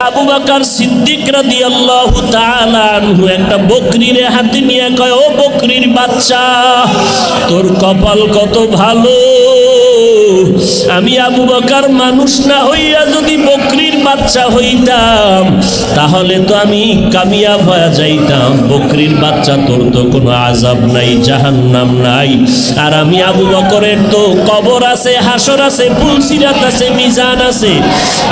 আবু বাকার সিদ্দিক রাদিয়াল্লাহু তাআলা আনহু একটা বকরির হাতে নিয়ে কয়, ও বকরির বাচ্চা, তোর কপাল কত ভালো? আমি আবু বকার মানুষ না হইয়া যদি বকরির বাচ্চা হইতাম, তাহলে তো আমি কামিয়াব হয়ে যাইতাম। বকরির বাচ্চা তোর তো কোনো আজাব নাই, জাহান্নাম নাই। আর আমি আবু বকরের তো কবর আছে, হাসর আছে পুলসিরাত আছে, মিজান আছে।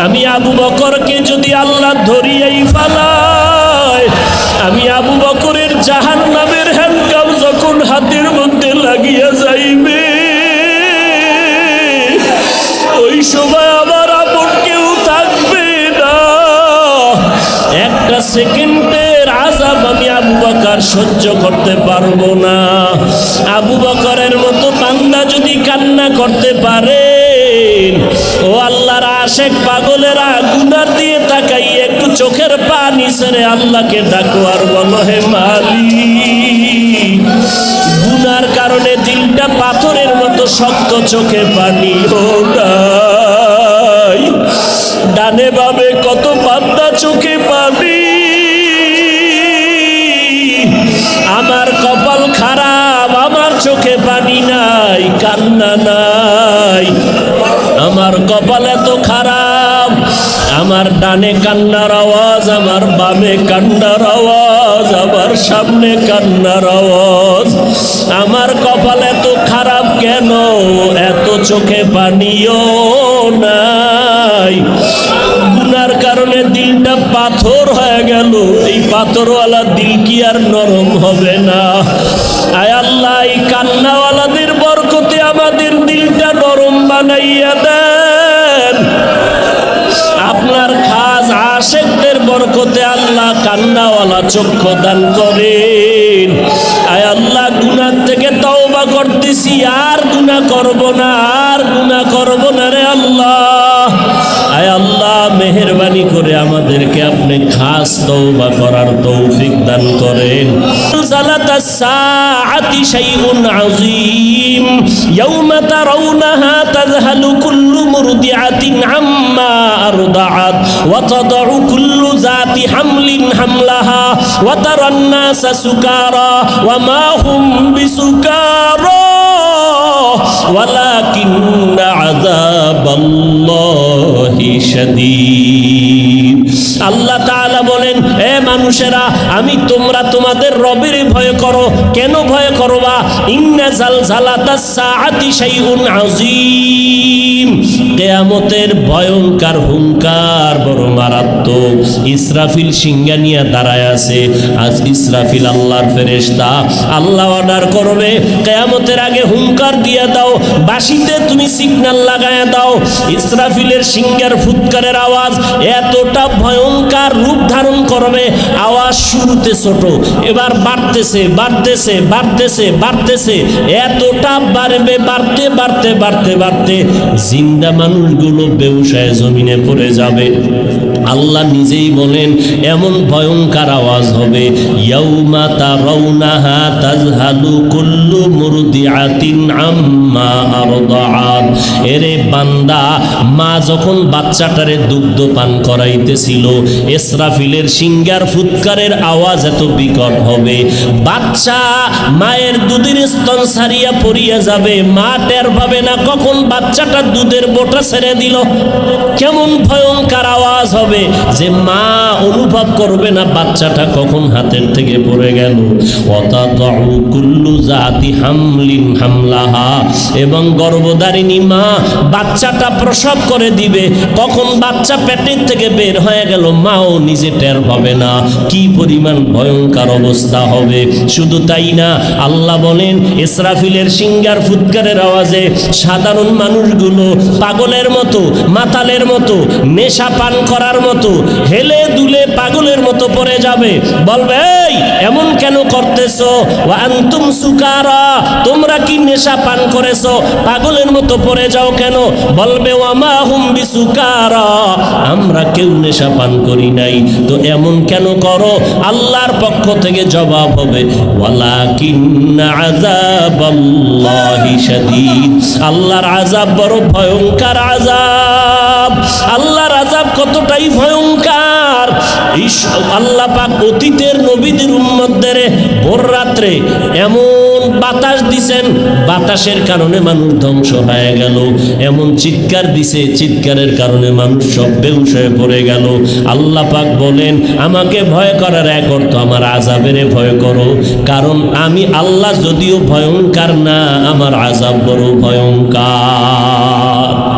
আমি আবু বকরকে যদি আল্লাহ ধরিয়াই ফালায়, আমি আবু বকরের জাহান নামের হ্যান্ডকাম যখন হাতের মধ্যে লাগিয়া যাইবে সময় আমার আপন কেউ থাকবে না। একটা সেকেন্ডের আজাব আমি আবু বকর সহ্য করতে পারব না। আবু বকরের মতো বান্দা যদি কান্না করতে পারে, ও আল্লাহর আশেক পাগলেরা গুনার দিয়ে তাকাই একটু চোখের পানি সেরে আল্লাহকে ডাকো আর বলো, হে মালি পাথরের মতো শক্ত চোখে পানি নাই ডানে বাবে কত পান্তা চোখে পানি। আমার কপাল খারাপ, আমার চোখে পানি নাই, কান্না নাই। আমার কপাল এত খারাপ। আমার ডানে কান্নার আওয়াজ, আমার বামে কান্নার আওয়াজ, আমার সামনে কান্নার আওয়াজ। আমার কপাল এত খারাপ কেন? এত চোখে পানিও নাই। গুনার কারণে দিলটা পাথর হয়ে গেল। এই পাথরওয়ালা দিল কি আর নরম হবে না? আয় আল্লাহ, এই কান্নাওয়ালাদের বরকতে আমাদের দিলটা নরম বানাইয়া দেন। কান্নাওয়ালা চক্ষু দান করেন। আয় আল্লাহ গুনার থেকে তওবা করতেছি, আর গুনাহ করব না, আর গুনাহ করব আমাদেরকে আপনি খাস তওবা করার তৌফিক দান করেন। জালাতাস সাআতি শাইউন আযীম, ইয়াউমা তারাউনাহা তাযহালু কুল্লু মুরদিআতিন আম্মা আরদাআত, ওয়া তাদউ কুল্লু যাতি হামলিন হামলাহা, ওয়া তারান নাসা সুকারা, ওয়া মা ولكن عذاب الله شديد. আল্লাহ বলেন, এ মানুষেরা, আমি তোমরা তোমাদের রবের ভয় করো। কেন ভয় করবা ইন্না জালজালাতাস সাআতি হুঙ্কার বড় মারাত্মক। ইসরাফিল দাঁড়ায় আছে। আজ ইসরাফিল আল্লাহর আল্লাহ অর্ডার করবে আগে হুঙ্কার দিয়ে দাও, বাঁশিতে তুমি সিগন্যাল লাগায়া দাও। ইসরাফিলের সিংহার ফুৎকারের আওয়াজ এতটা ভয়ঙ্কর রূপ ধারণ করবে। আওয়াজ শুরুতে ছোট, এবার বাড়তেছে বাড়তেছে বাড়তেছে বাড়তেছে। এতটা বাড়বে, বাড়তে বাড়তে বাড়তে বাড়তে জিন্দা মানুষগুলো ব্যবসায় জমিনে পড়ে যাবে। আল্লাহ নিজেই বলেন, এমন ভয়ঙ্কর আওয়াজ হবে। ইয়াউমা তারাউনাহা তাজহালু কুল্লু মুরদিআতিন আম্মা আরদাআত। এরে বান্দা, মা যখন বাচ্চাটারে দুগ্ধ পান করাইতেছিল, ইসরাফিলের সিঙ্গার ফুৎকারের আওয়াজ এত বিকট হবে। বাচ্চা, মায়ের দুধের স্তন সারিয়া পড়িয়া যাবে, মা টের পাবে না কখন বাচ্চাটা দুধের বোটা ছেড়ে দিল। কেমন ভয়ঙ্কর আওয়াজ হবে। যে মা অনুভব করবে না, বাচ্চাটা কখন হাতের থেকে পড়ে গেল। কুল্লু জাতি হামলিন হামলাহা। এবং গর্ভধারিণী মা বাচ্চাটা প্রসব করে দিবে, কখন বাচ্চা পেটের থেকে বের হয়ে গেল, মাও নিজে টের পাবে না। কি পরিমাণ ভয়ঙ্কর অবস্থা হবে। শুধু তাই না, আল্লাহ বলেন, ইসরাফিলের সিঙ্গার ফুৎকারের আওয়াজে সাধারণ মানুষগুলো পাগলের মতো, মাতালের মতো নেশা পান করার মতো হেলে দুলে পাগলের মতো পড়ে যাবে। বলবে এমন কেন করতেছো? আন্তুম সুকারা, তোমরা কি নেশা পান করেছ? পাগলের মতো পড়ে যাও কেন? বলবে ওয়ামা হুম বিসুকারা, আমরা কেউ নেশা পান করি নাই। তো এমন কেন করো? আল্লাহর পক্ষ থেকে জবাব হবে আল্লাহর আযাব বড় ভয়ঙ্কর আযাব। আল্লাহর আযাব কতটাই ভয়ঙ্কর। আল্লাহ পাক অতীতের নবীদের উম্মতদের ভোর রাত্রে এমন বাতাস দিছেন, বাতাসের কারণে মানুষ ধ্বংস হয়ে গেল। এমন চিৎকার দিছে, চিৎকারের কারণে মানুষ সব বেহুশ হয়ে পড়ে গেল। আল্লাহ পাক বলেন, আমাকে ভয় করার এক অর্থ, আমার আজাবের ভয় করো। কারণ আমি আল্লাহ যদিও ভয়ঙ্কর না, আমার আজাব বড় ভয়ঙ্কর।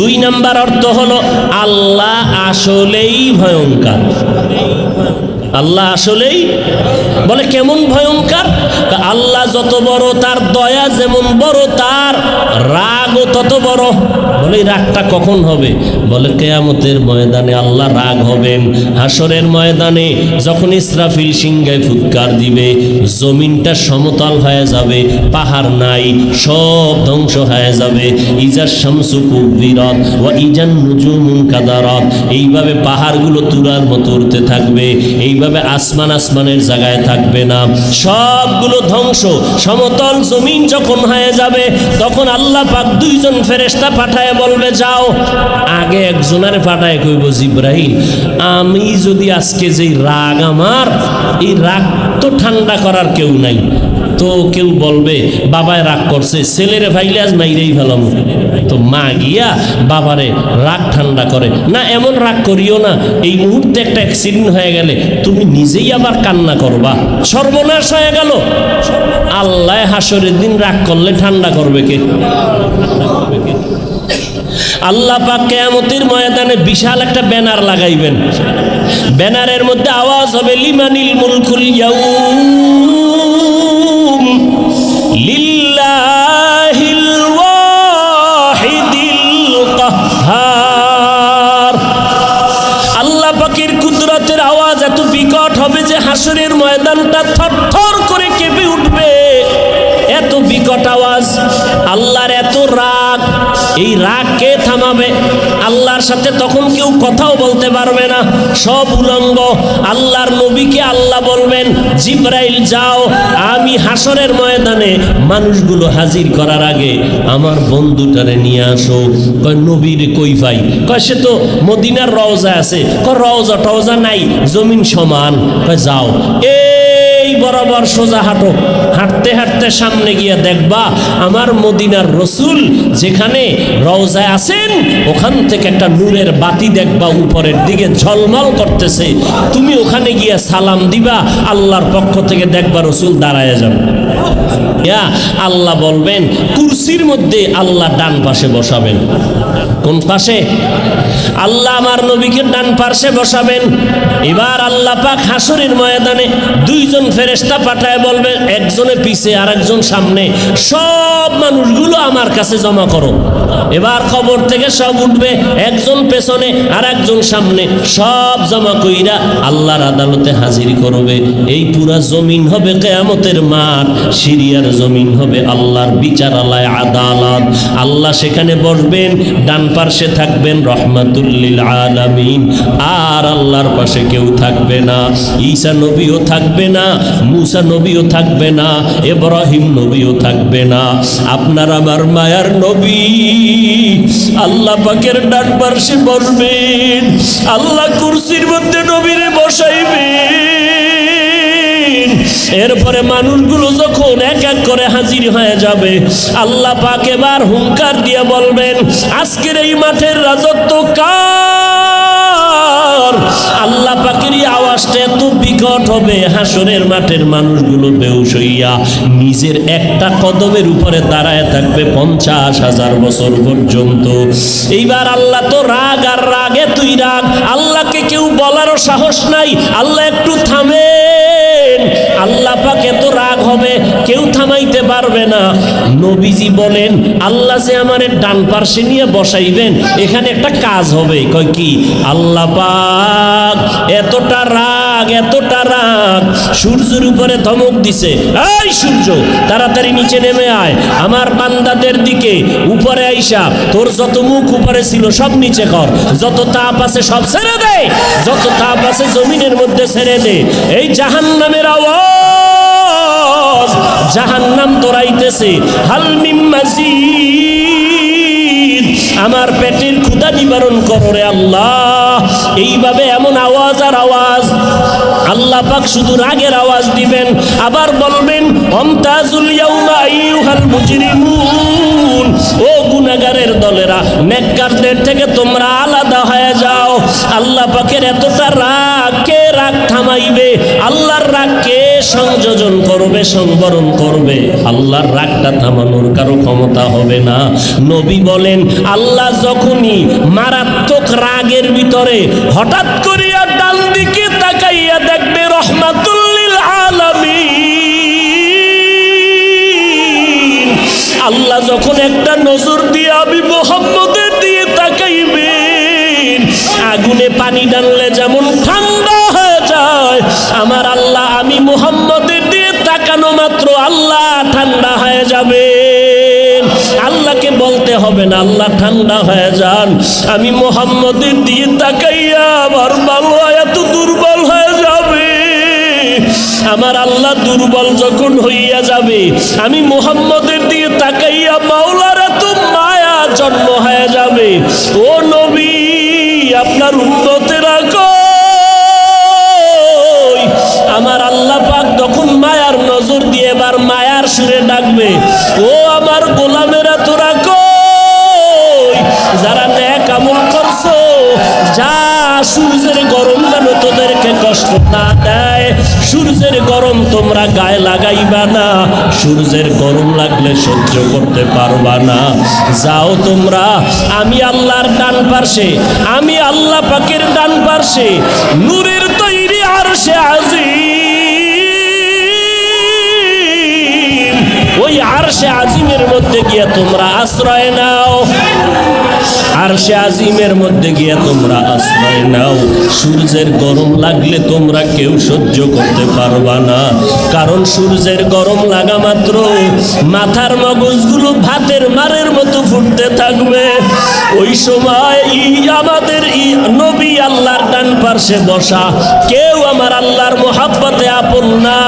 দুই নাম্বার অর্থ হলো আল্লাহ আসলেই ভয়ঙ্কর। আল্লাহ আসলেই বলে কেমন ভয়ঙ্কর? আল্লাহ যত বড়, তার দয়া যেমন বড়, তার রাগও তত বড়। বলে রাগটা কখন হবে? বলে, কেয়ামতের ময়দানে আল্লাহ রাগ হবেন। হাসরের ময়দানে যখন ইসরাফিল সিংহায় ফুৎকার দিবে, জমিনটা সমতল হয়ে যাবে, পাহাড় নাই, সব ধ্বংস হয়ে যাবে। ইজার শামসু কুবিরত ও ইজান নুজুমুন কাদারত। এইভাবে পাহাড়গুলো তুরার মতো উঠতে থাকবে, এইভাবে আসমান আসমানের জায়গায় থাকবে না। সবগুলো ধ্বংস। সমতল জমিন যখন হয়ে যাবে, তখন আল্লাহ পাক দুইজন ফেরেস্তা পাঠায় বলবে, যাও। আগে একজনের পাঠায় কইব জিব্রাহিম আমি যদি আজকে যেই রাগ আমার, এই রাগ তো ঠান্ডা করার কেউ নাই। তো কেউ বলবে, বাবায় রাগ করছে, ছেলেরে ভাইলে আজ মাইরেই ফেলাম। তো মা গিয়া বাবারে রাগ ঠান্ডা করে, না, এমন রাগ করিও না, এই মুহূর্তে একটা অ্যাক্সিডেন্ট হয়ে গেলে তুমি নিজেই আবার কান্না করবা। সর্বনাশ হয়ে গেল। আল্লাহ হাসরের দিন রাগ করলে ঠান্ডা করবে কে? আল্লাহ পাক কেয়ামতের ময়দানে বিশাল একটা ব্যানার লাগাইবেন। ব্যানারের মধ্যে আওয়াজ হবে, লিমানিল মুলকুল ইয়াউম। ময়দানটা থরথর করে কেঁপে উঠবে। এত বিকট আওয়াজ, আল্লাহর এত রাগ। এই রাগ কে থামাবে? আল্লাহর সাথে তখন কেউ কথাও বলতে পারবে না। সব উলঙ্গ। আল্লাহর নবীকে আল্লাহ বলবেন, জিব্রাইল, যাও। আমি হাসরের ময়দানে মানুষগুলো হাজির করার আগে আমার বন্ধুটারে নিয়ে আসো। কয়, নবীর কই ভাই? কয়, সে তো মদিনার রওজা আছে। কয় রওজা টওজা নাই, জমিন সমান। কয়, যাও। এই বরাবর সোজা হাঁটো। হাঁটতে হাঁটতে সামনে গিয়ে দেখবা আমার মদিনার রসুল যেখানে রওজায় আছেন, ওখান থেকে একটা নূরের বাতি দেখবা উপরের দিকে ঝলমল করতেছে। তুমি ওখানে গিয়ে সালাম দিবা, আল্লাহর পক্ষ থেকে দেখবা রসুল দাঁড়ায় যাবে। ইয়া, আল্লাহ বলবেন, কুরসির মধ্যে আল্লাহ ডান পাশে বসাবেন। কোন পাশে? আল্লাহ আমার নবীকে ডান পাশে বসাবেন। এবার আল্লাহ পাক হাসরের ময়দানে দুইজন ফেরেশতা পাঠায় বলবে, একজনে পিছে আর একজন সামনে। সব মানুষগুলো আমার কাছে জমা করো। এবার খবর থেকে সব উঠবে, একজন পেছনে আর একজন সামনে। সব জমা কইরা আল্লাহর আদালতে হাজির করবে। এই পুরা জমিন হবে কেয়ামতের মাঠ, সিরিয়ার জমিন হবে আল্লাহর বিচারালয় আদালত। আল্লাহ সেখানে বসবেন, ডান পার্শ্বে থাকবেন আর আল্লাহর পাশে কেউ থাকবে না। ঈসা নবীও থাকবে না। মুসা নবীও থাকবে না। এব্রাহিম নবীও থাকবে না। আপনার আমার মায়ার নবী। আল্লাহ পাকের ডান পার্শ্বে বসবেন। আল্লাহ কুরসির মধ্যে নবীরে বসাইবেন। এরপরে মানুষগুলো যখন এক এক করে হাজির হয়ে যাবে, আল্লাহ পাক এবার হুঙ্কার দিয়ে বলবেন, আজকের এই মাঠের রাজত্ব কার? আল্লাহ পাকের এই আওয়াজটা এত বিকট হবে, হাসরের মাঠের মানুষগুলো বেউস হইয়া নিজের একটা কদমের উপরে দাঁড়ায় থাকবে পঞ্চাশ হাজার বছর পর্যন্ত। এইবার আল্লাহ তো রাগ আর রাগে তুই রাগ, আল্লাহকে কেউ বলারও সাহস নাই, আল্লাহ একটু থামেন আল্লাহ পাক এত রাগ হবে, কেউ থামাইতে পারবে না। নবীজি বলেন, আল্লাহ যে আমার ডান পার্শ্বে নিয়ে বসাইবেন, এখানে একটা কাজ হবে। কয় কি? আল্লাহ পাক সূর্যের উপরে ধমক দিছে, এই সূর্য, তাড়াতাড়ি নিচে নেমে আয়। আমার বান্দাদের দিকে উপরে আইসা, তোর যত মুখ উপরে ছিল সব নিচে কর। যত তাপ আছে সব ছেড়ে দে। যত তাপ আছে জমিনের মধ্যে ছেড়ে দে। এই জাহান্নামের আওয়াজ জাহান জাহান্নাম তোরাইতেছে হালমিম মাজিদ। আমার পেটের ক্ষুদা নিবারণ করো রে আল্লাহ। এইভাবে এমন আওয়াজ আর আওয়াজ আল্লাহ পাক শুধু রাগের আওয়াজ দিবেন, আবার বলবেন, অমতাজুল ইয়াউমা আইয়ুহাল মুজরিমুন। ও গুনাহগারের দলেরা, নেককারদের থেকে তোমরা আলাদা হয়ে যাও। আল্লাহ পাকের এতটা রাগ, কে রাগ থামাইবে? আল্লাহর রাগ কে সংযোজন করবে, সংবরণ করবে? আল্লাহর রাগটা থামানোর কারও ক্ষমতা হবে না। নবী বলেন, আল্লাহ যখনই মারাত্মক রাগের ভিতরে হঠাৎ করিয়া আল্লাহ যখন একটা নজর দিয়ে আমি মোহাম্মদের দিয়ে তাকাইবেন, আগুনে পানি ডাললে যেমন ঠান্ডা হয়ে যায়, আমার আল্লাহ আমি মোহাম্মদের দিয়ে তাকানো মাত্র আল্লাহ ঠান্ডা হয়ে যাবে আল্লাহকে বলতে হবে না, আল্লাহ ঠান্ডা হয়ে যান। আমি মোহাম্মদের দিয়ে তাকাইয়া আমার বাবা আমার আল্লাহ দুর্বল যখন হইয়া যাবে, আমি মোহাম্মদের দিয়ে তাকাইয়া মাওলার তো মায়া জন্ম হয়ে যাবে। ও নবী, আপনার উন্নতেরা আমার আল্লাহ পাক তখন মায়ার নজর দিয়ে এবার মায়ার সুরে ডাকবে, ও আমার সূর্যের গরম লাগলে সহ্য করতে পারবা না। যাও তোমরা, আমি আল্লাহর ডান পার্শ্বে, আমি আল্লাহ পাকের ডান পার্শ্বে, নূরের তৈরি আর সে আজি ওই আর সে আজিমের মধ্যে গিয়ে তোমরা আশ্রয় নাও। আরশে আজিমের মধ্যে গিয়ে তোমরা আশ্রয় নাও। সূর্যের গরম লাগলে তোমরা কেউ সহ্য করতে পারবা না। কারণ সূর্যের গরম লাগা মাত্র মাথার মগজগুলো ভাতের মারের মতো ফুটতে থাকবে। ওই সময় ই আমাদের ই নবী আল্লাহর ডান পার্শ্বে বসা। কেউ আমার আল্লাহর মোহাব্বতে আপন না।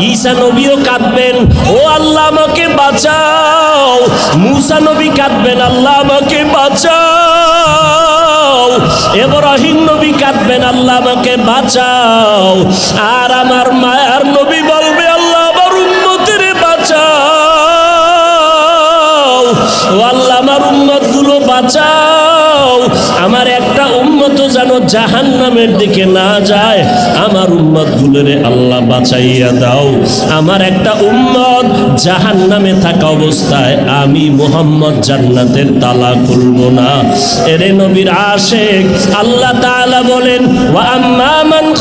ঈসা নবীও কাঁদবেন, ও আল্লাহ আমাকে বাঁচাও। মুসা নবী কাঁদবেন, আল্লাহ আমাকে বাঁচাও। এব্রাহিম নবী কাঁদবেন, আল্লাহ আমাকে বাঁচাও। আর আমার মায়ার নবী বলবে, আল্লাহ আমার উন্নতির বাঁচাও। ও আল্লাহ আমার উন্মতগুলো বাঁচাও। আমার একটা উন্মত যেন জাহান নামের দিকে না যায়, আমার উম্মত গুলোরে আল্লাহ বাঁচাইয়া দাও। আমার একটা উম্মত জাহান নামে থাকা অবস্থায় আমি মোহাম্মদ জান্নাতের তালা খুলব না। এরে নবীর আশেক, আল্লাহ তাআলা বলেন, ওয়া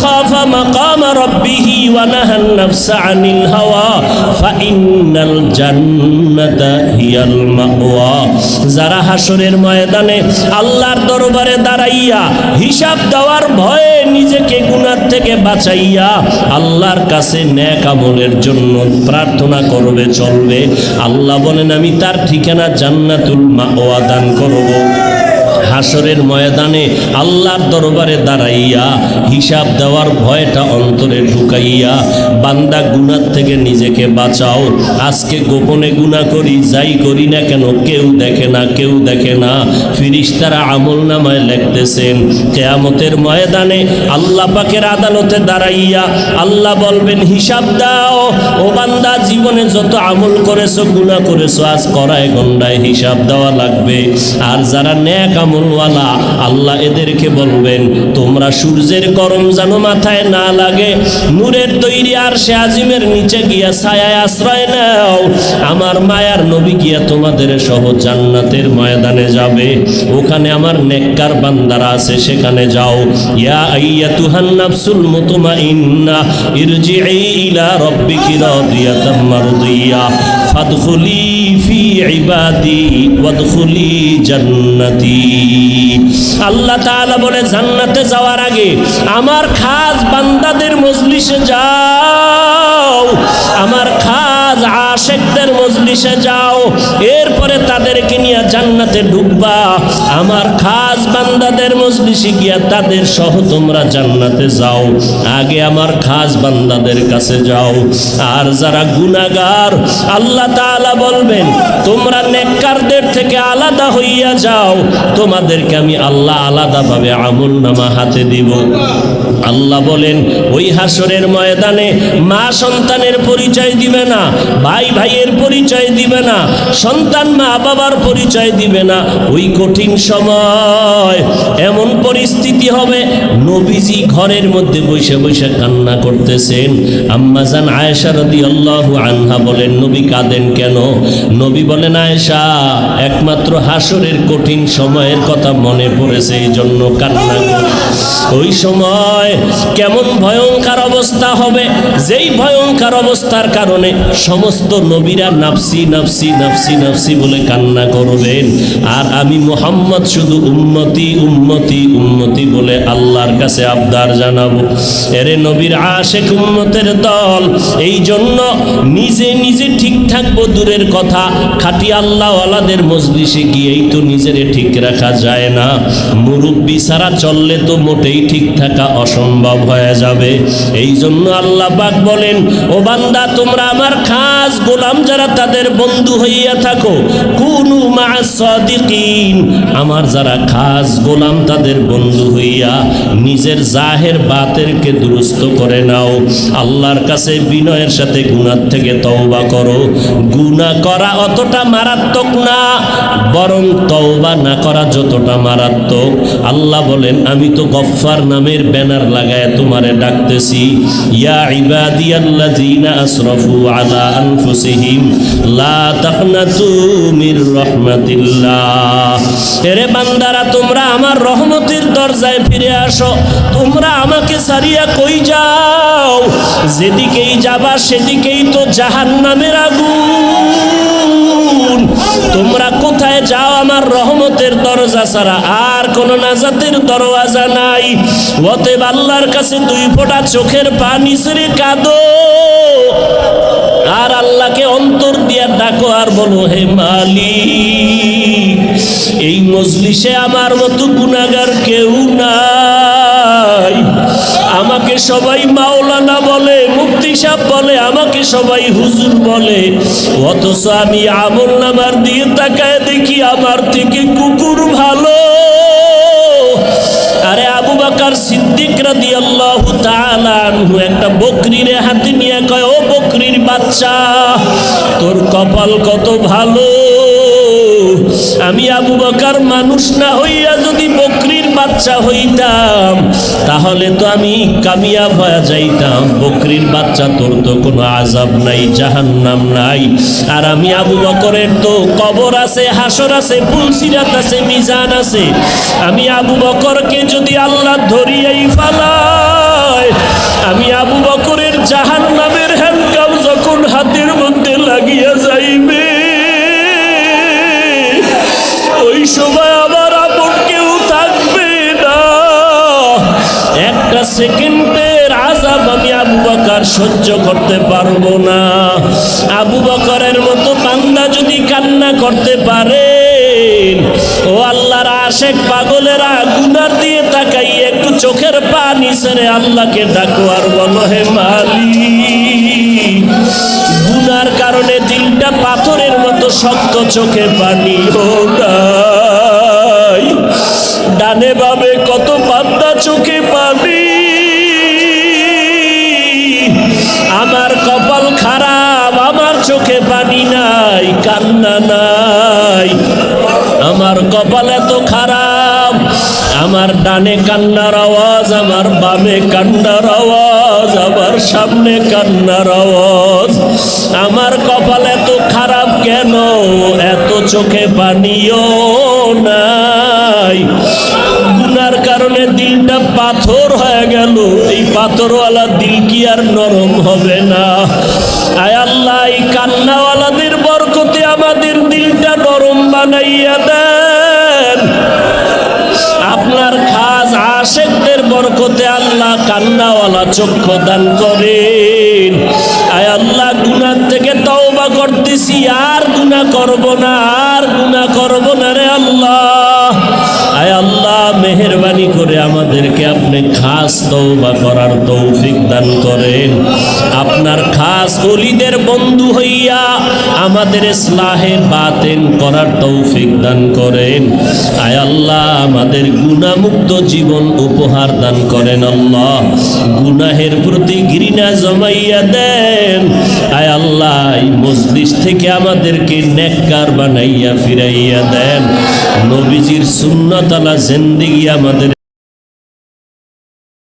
খাফা মাকাম রাব্বিহি ওয়া নাহান নাফসা আনিল হাওয়া, ফা জান্নাতা হিয়াল মাওয়া। যারা হাসরের ময়দানে আল্লাহর দরবারে দাঁড়াইয়া হিসাব দেওয়ার ভয়ে নিজেকে গুণার থেকে বাঁচাইয়া আল্লাহর কাছে ন্যাক আমলের জন্য প্রার্থনা করবে, চলবে। আল্লাহ বলেন, আমি তার ঠিকানা জান্নাতুল মা দান করব। হাসরের ময়দানে আল্লাহর দরবারে দাঁড়াইয়া হিসাব দেওয়ার ভয়টা অন্তরে ঢুকাইয়া, বান্দা গুনার থেকে নিজেকে বাঁচাও। আজকে গোপনে গুণা করি, যাই করি না কেন, কেউ দেখে না, কেউ দেখে না। ফিরিস্তারা আমল নামায় লিখতেছেন, কেয়ামতের ময়দানে আল্লাহ পাকের আদালতে দাঁড়াইয়া আল্লাহ বলবেন, হিসাব দাও, ও বান্দা, জীবনে যত আমল করেছ গুণা করেছ, আজ করায় গন্ডায় হিসাব দেওয়া লাগবে। আর যারা ন্যাক আমলওয়ালা আল্লাহ এদেরকে বলবেন, তোমরা সূর্যের গরম যেন মাথায় না লাগে, নূরের তৈরি আর সে আজিমের নিচে গিয়া ছায়ায় আশ্রয় নাও, আমার মায়ার নবী গিয়া তোমাদের সহ জান্নাতের ময়দানে যাবে, ওখানে আমার নেককার বান্দারা আছে, সেখানে যাও। ইয়া আইয়াতুহান নাফসুল মুতমাইন্না ইরজিই ইলা রাব্বিকি রাদিয়াতাম মারদিয়া। ফাদখুলি ফি ইবাদি ওয়াদখুলি জান্নাতি। আল্লাহ তাআলা বলে, জান্নাতে যাওয়ার আগে আমার খাস বান্দাদের মজলিসে যাও, আমার খাস আশেকদের মজলিসে যাও, এরপরে তাদেরকে নিয়ে জান্নাতে ঢুকবা। আমার খাস বান্দাদের মজলিসে গিয়া তাদের সহ তোমরা জান্নাতে যাও। আগে আমার খাস বান্দাদের কাছে যাও। আর যারা গুনাগার আল্লাহ তাআলা বলবেন, তোমরা নেককারদের থেকে আলাদা হইয়া যাও। তোমাদেরকে আমি আল্লাহ আলাদাভাবে আমল নামা হাতে দিব। আল্লাহ বলেন, ওই হাসরের ময়দানে মা সন্তানের পরিচয় দিবে না, ভাই ভাইয়ের পরিচয় দিবে না, সন্তান মা বাবার পরিচয় দিবে না। ওই কঠিন সময় এমন পরিস্থিতি হবে, নবীজি ঘরের মধ্যে বসে বসে কান্না করতেছেন। আম্মাজান আয়েশা রাদিয়াল্লাহু আনহা বলেন, নবী কাঁদেন কেন? নবী বলেন, আয়েশা, একমাত্র হাসরের কঠিন সময়ের কথা মনে পড়েছে এই জন্য কান্না। ওই সময় কেমন ভয়ঙ্কর অবস্থা হবে, যেই ভয়ঙ্কর অবস্থার কারণে সমস্ত নবীরা নাফসি নাফসি নাফসি নাফসি বলে কান্না করবেন। আর আমি মোহাম্মদ শুধু উম্মতি উম্মতি উম্মতি বলে আল্লাহর কাছে আবদার জানাব। এরে নবীর আশেক উম্মতের দল এই জন্য নিজে নিজে ঠিক থাকব দূরের কথা। খাটি আল্লাহওয়ালাদের মজলিসে গিয়েই তো নিজেরে ঠিক রাখা যায় না। মুরব্বী ছাড়া চললে তো মোটেই ঠিক থাকা অসম্ভব হয়ে যাবে। এই জন্য আল্লাহ পাক বলেন, ও বান্দা, তোমরা আমার খাস গোলাম যারা তাদের বন্ধু হইয়া থাকো, কুনু মা আমার যারা খাস গোলাম তাদের বন্ধু হইয়া নিজের জাহের বাতেরকে দুরুস্ত করে নাও। আল্লাহর কাছে বিনয়ের সাথে গুনার থেকে তওবা করো। গুনাহ করা অতটা মারাত্মক না, বরং তওবা না করা যতটা মারাত্মক। আল্লাহ বলেন, আমি তো গফফার নামের ব্যানার লাগায় তোমারে ডাকতেছি। ইয়া ইবাদিয়াল্লাযীনা আসরাফু আলা আনফুসিহিম, লা তাকনাতু মির রাহমাতিল্লাহ। এরে বান্দারা, তোমরা আমার রহমতের দরজায় ফিরে আসো। তোমরা আমাকে সারিয়া কই যাও? যেদিকেই যাবা সেদিকেই তো জাহান্নামের আগুন। তোমরা কোথায় যাও আমার রহমতের দরজা ছাড়া? আর কোন নাজাতের দরওয়াজা নাই। অতএব আল্লাহর কাছে দুই ফোঁটা চোখের পানি ছেড়ে কাঁদো। আর আল্লাহকে অন্তর দিয়া ডাকো আর বলো, হে মালিক এই মজলিসে আমার মতো গুনাগার কেউ নাই। আমাকে সবাই মাওলানা বলে মুক্তি সাহ বলে, আমাকে সবাই হুজুর বলে। অথচ আমি আমল নামার দিয়ে তাকায় দেখি আমার থেকে কুকুর ভালো। আরে আবু বাকার সিদ্দিক তাআলা আনহু একটা বকরির হাতে নিয়ে কয়, ও বকরির বাচ্চা, তোর কপাল কত ভালো? আমি আবু বকার মানুষ না হইয়া যদি বকরির বাচ্চা হইতাম, তাহলে তো আমি কামিয়াব হয়ে যাইতাম। বকরির বাচ্চা তোর তো কোনো আজাব নাই, জাহান্নাম নাই। আর আমি আবু বকরের তো কবর আছে, হাসর আছে পুলসিরাত আছে, মিজান আছে। আমি আবু বকরকে যদি আল্লাহ ধরিয়াই ফালায়, আমি আবু বকরের জাহান্নামের বকর সহ্য করতে পারব না। আবু বকরের মতো বান্দা যদি কান্না করতে পারে, ও আল্লাহর আশেক পাগলেরা গুনার দিয়ে তাকাই একটু চোখের পানি ছেড়ে আল্লাহকে ডাকো আর বলো, হে মালিক, গুনার কারণে দিলটা পাথরের মতো শক্ত চোখে পানি ও ডানে বামে কত পান্তা চোখে পানি চোখে পানি নাই, কান্না নাই। আমার কপাল এত খারাপ, আমার ডানে কান্নার আওয়াজ, আমার বামে কান্নার আওয়াজ, আমার সামনে কান্নার আওয়াজ। আমার কপাল এত খারাপ কেন? এত চোখে পানিও নাই। গুনার কারণে দিলটা পাথর হয়ে গেল। এই পাথরওয়ালা দিল কি আর নরম হবে না? আয় আল্লাহ, এই কান্নাওয়ালাদের বরকতে আমাদের দিলটা নরম বানাইয়া দেন। আপনার খাস আশেকদের বরকতে আল্লাহ কান্নাওয়ালা চক্ষু দান করেন। আয় আল্লাহ, গুনার থেকে তওবা করতেছি, আর গুনাহ করব না, আর গুনাহ করব না রে আল্লাহ। আয় আল্লাহ করে আমাদেরকে আপনি খাস তওবা করার তৌফিক দান করেন। আপনার খাস অলিদের বন্ধু হইয়া আমাদের ইসলাহে বাতেন করার তৌফিক দান করেন। আয় আল্লাহ, আমাদের গুণামুক্ত জীবন উপহার দান করেন আল্লাহ। গুনাহের প্রতি ঘৃণা জমাইয়া দেন। আয় আল্লাহ, এই মজলিস থেকে আমাদেরকে নেককার বানাইয়া ফিরাইয়া দেন। নবীজির সুন্নতালা জিন্দিগি আমাদের